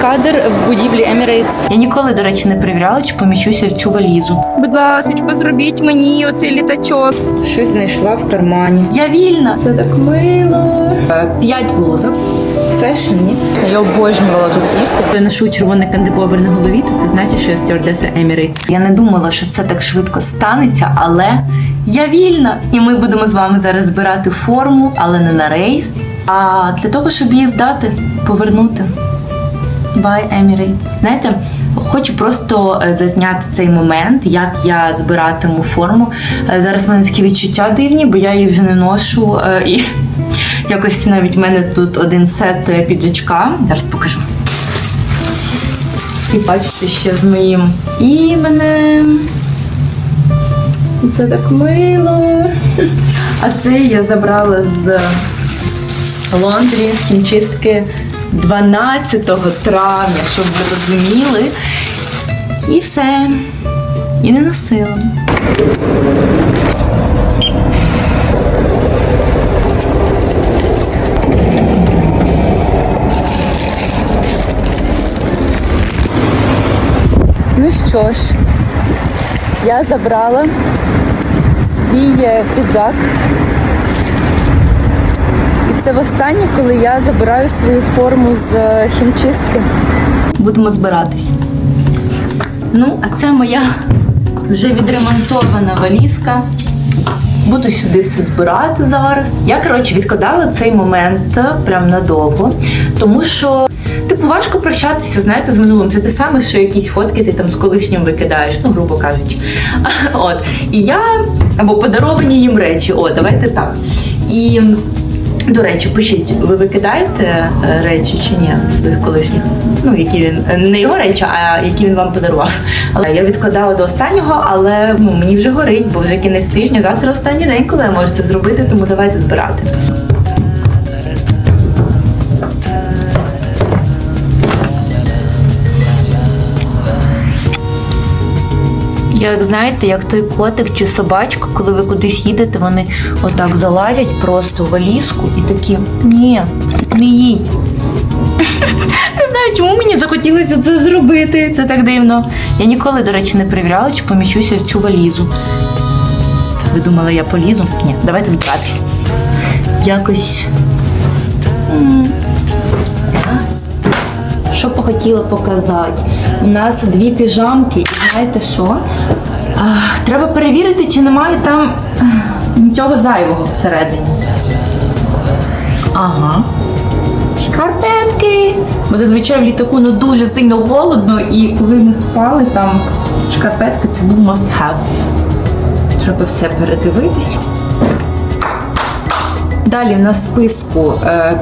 кадр в будівлі Emirates. Я ніколи, до речі, не перевіряла, чи поміщуся в цю валізу. Будь ласка, зробіть мені оцей літачок. Щось знайшла в кармані. Я вільна. Це так мило. П'ять блузок. Фешені. Я обожнювала тут їсти. Я ношу червоний кандибобер на голові, то це значить, що я стюардеса Emirates. Я не думала, що це так швидко станеться, але я вільна. І ми будемо з вами зараз збирати форму, але не на рейс, а для того, щоб її здати, повернути. Bye Emirates. Знаєте, хочу просто е, зазняти цей момент, як я збиратиму форму. Е, Зараз в мене такі відчуття дивні, бо я її вже не ношу. е, І якось навіть в мене тут один сет піджачка. Зараз покажу. І бачите, ще з моїм іменем. Це так мило. А це я забрала з Лондрі з хімчистки 12 травня, щоб ви розуміли. І все. І не носила. Ну що ж, я забрала свій е, піджак. Це востаннє, коли я забираю свою форму з е, хімчистки. Будемо збиратись. Ну, а це моя вже відремонтована валізка. Буду сюди все збирати зараз. Я, коротше, відкладала цей момент е, прям надовго, тому що. Типу важко прощатися, знаєте, з минулим. Це те саме, що якісь фотки ти там з колишнім викидаєш, ну, грубо кажучи. От. І я або подаровані їм речі. О, давайте так. І до речі, пишіть, ви викидаєте е, речі чи ні своїх колишніх? Ну, які він не його речі, а які він вам подарував. Але я відкладала до останнього, але ну, мені вже горить, бо вже кінець тижня, завтра останній день, коли я можу це зробити, тому давайте збирати. Як знаєте, як той котик чи собачка, коли ви кудись їдете, вони отак залазять просто в валізку і такі ні, не їдь. Не знаю, чому мені захотілося це зробити. Це так дивно. Я ніколи, до речі, не перевіряла, чи поміщуся в цю валізу. Ви думали, я полізу? Ні, давайте збиратись. Якось. Що хотіла показати? У нас дві піжамки, і знаєте що? Треба перевірити, чи немає там нічого зайвого всередині. Ага. Шкарпетки! Бо зазвичай в літаку ну, дуже сильно холодно, і коли ми спали, там шкарпетки це був must have. Треба все передивитись. Далі в нас в списку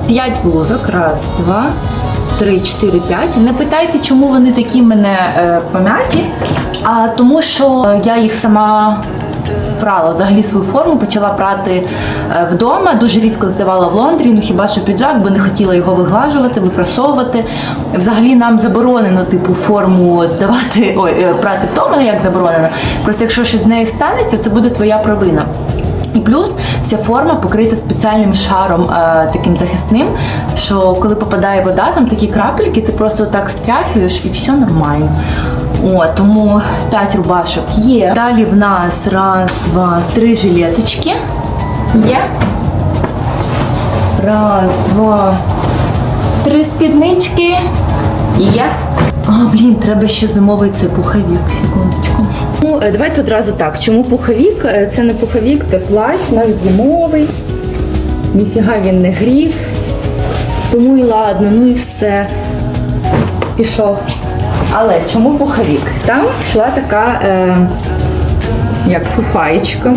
5 блузок. Раз, два, три, чотири, п'ять. Не питайте, чому вони такі мене е, пом'яті, а тому, що е, я їх сама прала взагалі свою форму, почала прати е, вдома. Дуже рідко здавала в Лондрі, ну хіба що піджак, бо не хотіла його виглажувати, випрасовувати. Взагалі нам заборонено типу форму здавати, ой, прати вдома, як заборонено. Просто якщо щось з нею станеться, це буде твоя провина. І плюс вся форма покрита спеціальним шаром е, таким захисним, що коли попадає вода, там такі крапельки, ти просто так стряхуєш і все нормально. О, тому 5 рубашок є. Далі в нас раз, два, три жилеточки. Є. Раз, два, три спіднички. Є. А, блін, треба ще зимовий цей пуховик. Секундочку. Ну, давайте одразу так. Чому пуховік? Е, Це не пуховік, це плащ, навіть зимовий. Ніфіга він не грів. Тому і ладно, ну і все. Пішов. Але чому пуховік? Там йшла така, е, як фуфаєчка.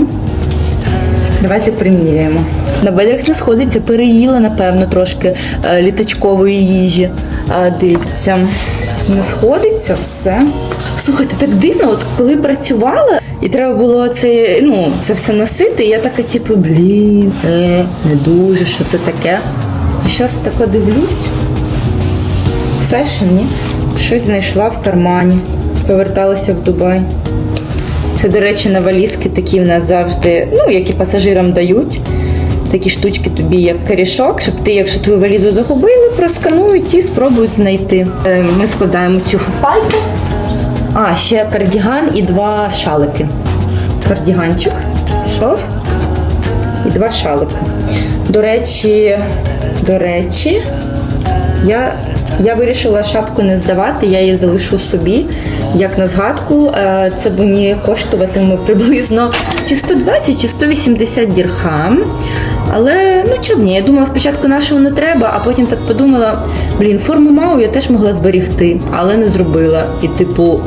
Давайте приміряємо. На бедрах не сходиться, переїла, напевно, трошки е, літачкової їжі. Дивіться, не сходиться все. Слухайте, так дивно, от коли працювала, і треба було це, ну, це все носити, я така, типу, блін, е, не дуже, що це таке. І щось таке дивлюсь. Фешн, ні? Щось знайшла в кармані. Поверталася в Дубай. Це, до речі, на валізки такі в нас завжди, ну, які пасажирам дають. Такі штучки тобі як корішок, щоб ти, якщо твою валізу загубили, просканують і спробують знайти. Е, Ми складаємо цю фуфайку. А, ще кардіган і два шалики. Кардіганчик, шов і два шалики. До речі, до речі, я, я вирішила шапку не здавати, я її залишу собі. Як на згадку, Е, це мені коштуватиме приблизно чи 120, чи 180 дірхам. Але ну чому ні? Я думала, спочатку нашого не треба, а потім так подумала: блін, форму мау я теж могла зберігти, але не зробила. І типу,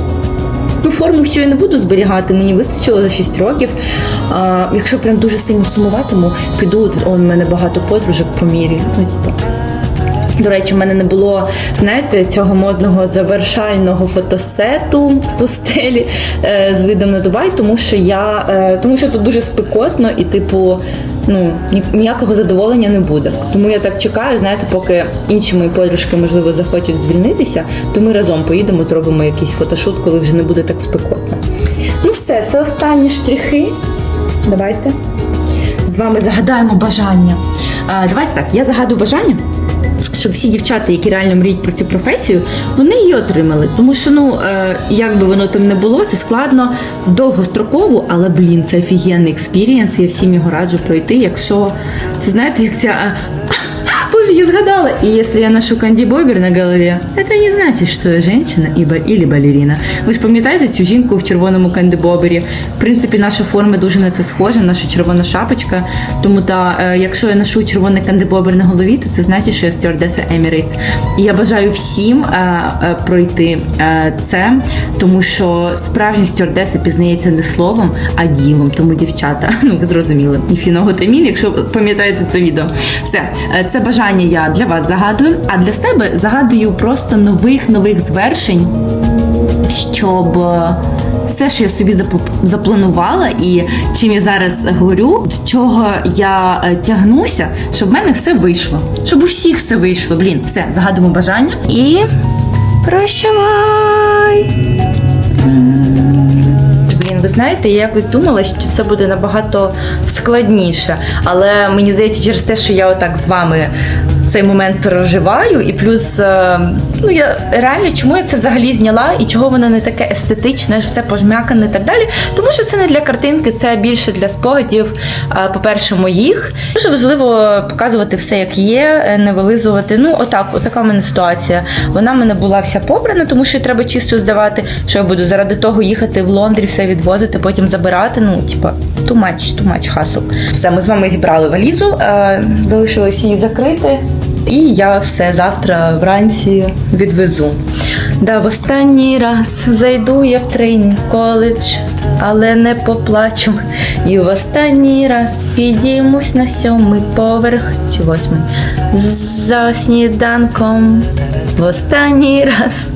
Ну, форму всю я не буду зберігати, мені вистачило за 6 років. А, якщо прям дуже сильно сумуватиму, піду, он мене багато подружок по мірі. Ну, типу. До речі, в мене не було, знаєте, цього модного завершального фотосету в пустелі е, з видом на Дубай, тому що я е, тому що тут дуже спекотно і, типу, ну ніякого задоволення не буде. Тому я так чекаю, знаєте, поки інші мої подружки, можливо, захочуть звільнитися, то ми разом поїдемо, зробимо якийсь фотошут, коли вже не буде так спекотно. Ну, все, це останні штрихи. Давайте з вами загадаємо бажання. А, давайте так, я загадую бажання. Щоб всі дівчата, які реально мріють про цю професію, вони її отримали. Тому що, ну е, як би воно там не було, це складно в довгострокову, але блін, це офігенний експірієнс. Я всім його раджу пройти. Якщо це знаєте, як ця. Боже, я згадала. И если я ношу канді-бобер на голові, це не значить, що я і ба- или балерина. Ви ж пам'ятаєте цю жінку в червоному канді-бобері? В принципі, наша форма дуже на це схожа, наша червона шапочка. Тому та, е, якщо я ношу червоний кандибобер на голові, то це значить, що я стюардеса Emirates. І я бажаю всім е, е, пройти е, це, тому що справжня стюардеса пізнається не словом, а ділом. Тому дівчата, ну ви зрозуміли, і фіноготамін, якщо пам'ятаєте це відео. Все, е, це бажання я для вас загадую, а для себе загадую просто нових нових звершень щоб е, все, що я собі запланувала, і чим я зараз горю, до чого я е, тягнуся, щоб в мене все вийшло. Щоб у всіх все вийшло. Блін, все, загадуємо бажання і прощавай! Ви знаєте, я якось думала, що це буде набагато складніше. Але мені здається, через те, що я отак з вами цей момент переживаю, і плюс, е, ну я реально чому я це взагалі зняла і чого воно не таке естетичне, все пожмякане і так далі. Тому що це не для картинки, це більше для спогадів. По-перше, моїх. Дуже важливо показувати все, як є, е, не вилизувати. Ну, отак, отака в мене ситуація. Вона в мене була вся побрана, тому що треба чисто здавати. Що я буду заради того їхати в Лондрі, все відвозити, потім забирати. Ну, типа, too much hustle. Все, ми з вами зібрали валізу, е, залишилось її закрити. І я все завтра вранці відвезу. Да, в останній раз зайду я в тренінг коледж, але не поплачу. І в останній раз підіймусь на сьомий поверх чи восьмий за сніданком. В останній раз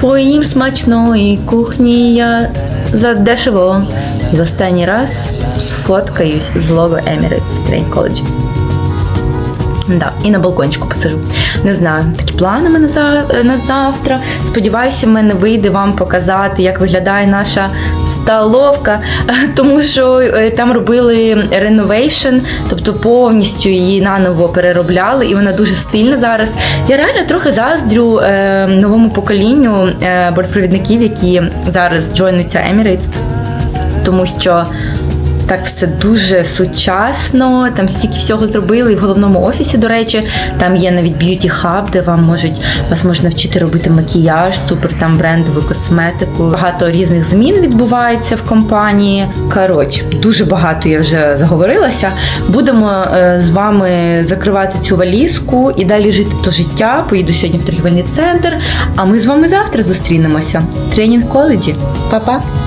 поїм смачної кухні я задешево. І в останній раз сфоткаюсь з лого Emirates Train College. Да, і на балкончику посижу. Не знаю, такі плани мене за, на завтра. Сподіваюся, в мене вийде вам показати, як виглядає наша столовка, тому що е, там робили реновейшн, тобто повністю її наново переробляли, і вона дуже стильна зараз. Я реально трохи заздрю е, новому поколінню е, бортпровідників, які зараз джойнуються Emirates, тому що так все дуже сучасно. Там стільки всього зробили. І в головному офісі, до речі, там є навіть б'юті хаб, де вам можуть вас можна вчити робити макіяж, супер там брендову косметику. Багато різних змін відбувається в компанії. Коротше, дуже багато я вже заговорилася. Будемо е, з вами закривати цю валізку і далі жити то життя. Поїду сьогодні в торгівельний центр. А ми з вами завтра зустрінемося. Тренінг коледжі. Па-па!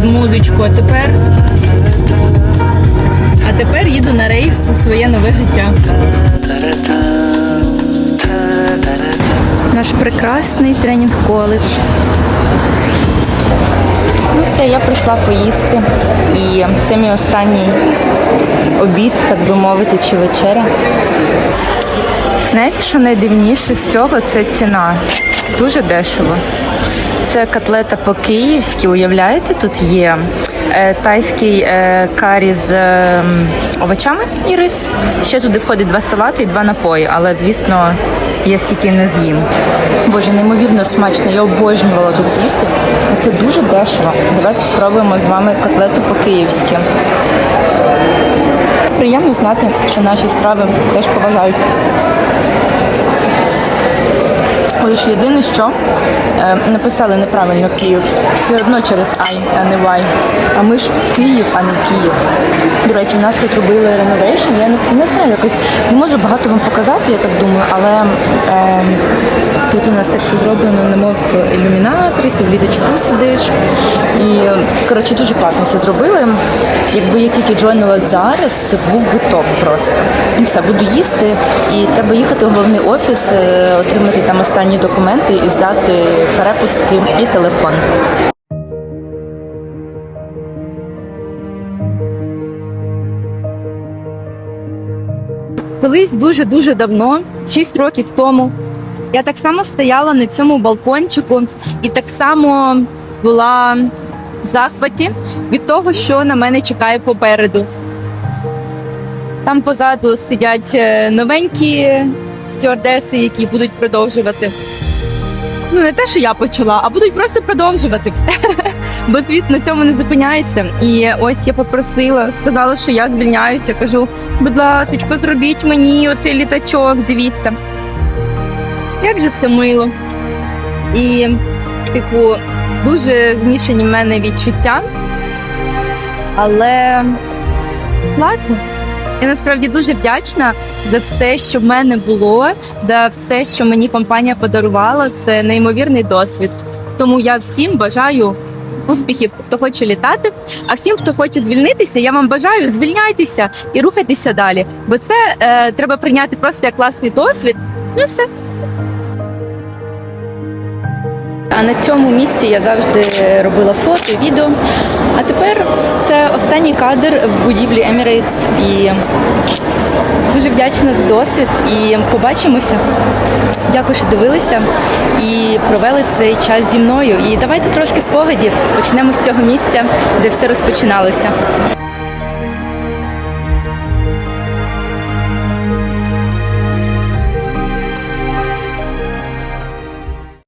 Під музичку, а тепер. А тепер їду на рейс у своє нове життя. Наш прекрасний тренінг коледж. Ну все, я прийшла поїсти. І це мій останній обід, так би мовити, чи вечеря. Знаєте, що найдивніше з цього це ціна. Дуже дешево. Це котлета по-київськи, уявляєте, тут є е, тайський е, карі з е, овочами і рис. Ще туди входить два салати і два напої, але, звісно, я стільки не з'їм. Боже, неймовірно смачно, я обожнювала тут їсти. Це дуже дешево. Давайте спробуємо з вами котлету по-київськи. Приємно знати, що наші страви теж поважають. Лише єдине, що е, написали неправильно Київ. Все одно через Ай, а не Вай. А ми ж Київ, а не Київ. До речі, нас тут робили реновейшн. Я не, не знаю, якось не можу багато вам показати, я так думаю, але е, тут у нас так все зроблено, немов ілюмінатори, ти в літочку сидиш. І коротше дуже класно все зробили. Якби я тільки джойнула зараз, це був би топ просто. І все, буду їсти. І треба їхати в головний офіс, е, отримати там останні документи і здати перепустки і телефон. Колись дуже дуже давно, 6 років тому, я так само стояла на цьому балкончику і так само була захваті від того, що на мене чекає попереду. Там позаду сидять е, новенькі стюардеси, які будуть продовжувати. Ну, не те, що я почала, а будуть просто продовжувати. Бо світ на цьому не зупиняється. І ось я попросила, сказала, що я звільняюся. Кажу, будь ласка, зробіть мені оцей літачок, дивіться. Як же це мило. І, типу, дуже змішані в мене відчуття. Але класно. Я насправді дуже вдячна за все, що в мене було, за все, що мені компанія подарувала. Це неймовірний досвід. Тому я всім бажаю успіхів, хто хоче літати. А всім, хто хоче звільнитися, я вам бажаю звільняйтеся і рухайтеся далі. Бо це е, треба прийняти просто як класний досвід. Ну і все. А на цьому місці я завжди робила фото, відео. А тепер це останній кадр в будівлі Emirates. І дуже вдячна за досвід. І побачимося. Дякую, що дивилися і провели цей час зі мною. І давайте трошки спогадів. Почнемо з цього місця, де все розпочиналося.